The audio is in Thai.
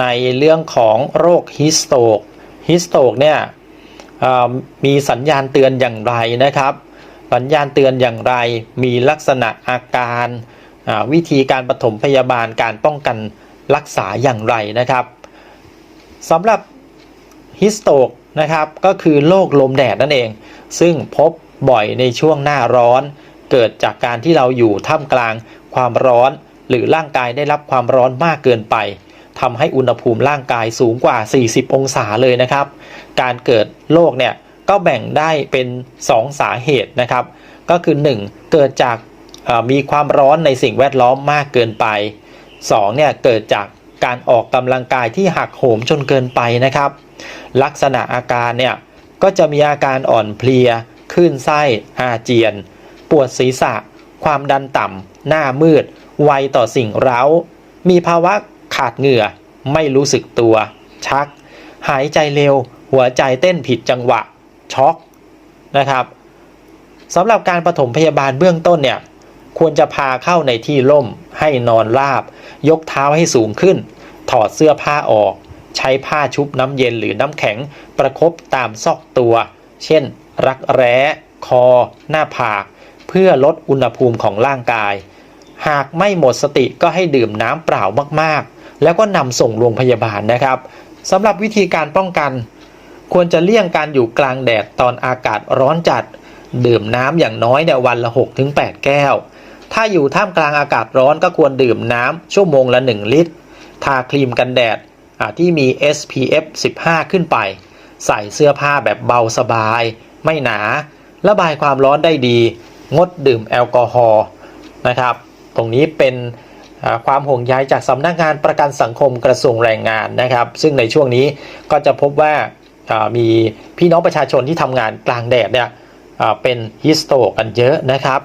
ในเรื่องของโรคฮิสโตกฮิสโตกเนี่ยมีสัญญาณเตือนอย่างไรนะครับ สัญญาณเตือนอย่างไร มีลักษณะอาการวิธีการปฐมพยาบาลการป้องกันรักษาอย่างไรนะครับสำหรับฮิสโตกนะครับก็คือโรคลมแดดนั่นเอง ซึ่งพบบ่อยในช่วงหน้าร้อน เกิดจากการที่เราอยู่ท่ามกลางความร้อน หรือร่างกายได้รับความร้อนมากเกินไป ทำให้อุณหภูมิร่างกายสูงกว่า 40 องศาเลยนะครับ การเกิดโรคเนี่ยก็แบ่งได้เป็น 2 สาเหตุนะครับ ก็คือ 1 เกิดจากมีความร้อนในสิ่งแวดล้อมมากเกินไป 2 เนี่ยเกิดจากการออกกำลังกายที่หักโหมจนเกินไปนะครับ ลักษณะอาการเนี่ยก็จะมีอาการอ่อนเพลียคลื่นไส้ อาเจียน ปวดศีรษะ ความดันต่ำ หน้ามืด ไวต่อสิ่งเร้า มีภาวะ ขาดเหงื่อ ไม่รู้สึกตัว ชัก หายใจเร็ว หัวใจเต้นผิดจังหวะ ช็อกนะครับสำหรับการปฐมพยาบาลเบื้องต้นเนี่ยควรจะพาเข้าในที่ร่ม ให้นอนราบ ยกเท้าให้สูงขึ้น ถอดเสื้อผ้าออก ใช้ผ้าชุบน้ำเย็นหรือน้ำแข็ง ประคบตามซอกตัว เช่น รักแร้ คอ หน้าผาก เพื่อลดอุณหภูมิของร่างกาย หากไม่หมดสติก็ให้ดื่มน้ำเปล่ามากๆ แล้วก็นำส่งโรงพยาบาลนะครับสำหรับวิธีการป้องกัน ควรจะเลี่ยงการอยู่กลางแดดตอนอากาศร้อนจัด ดื่มน้ำอย่างน้อยเนี่ยวันละ 6-8 แก้ว ถ้าอยู่ท่ามกลางอากาศร้อนก็ควรดื่มน้ำชั่วโมงละ 1 ลิตร ทาครีมกันแดดอ่าที่มี SPF 15 ขึ้นไป ใส่เสื้อผ้าแบบเบาสบาย ไม่หนา ระบายความร้อนได้ดี งดดื่มแอลกอฮอล์นะครับ ตรงนี้เป็น ความห่วงใยจากสำนักงานประกันสังคมกระทรวงแรงงานนะครับ ซึ่งในช่วงนี้ก็จะพบว่ามีพี่น้องประชาชนที่ทำงานกลางแดดเนี่ยเป็นฮิสโตกันเยอะนะครับ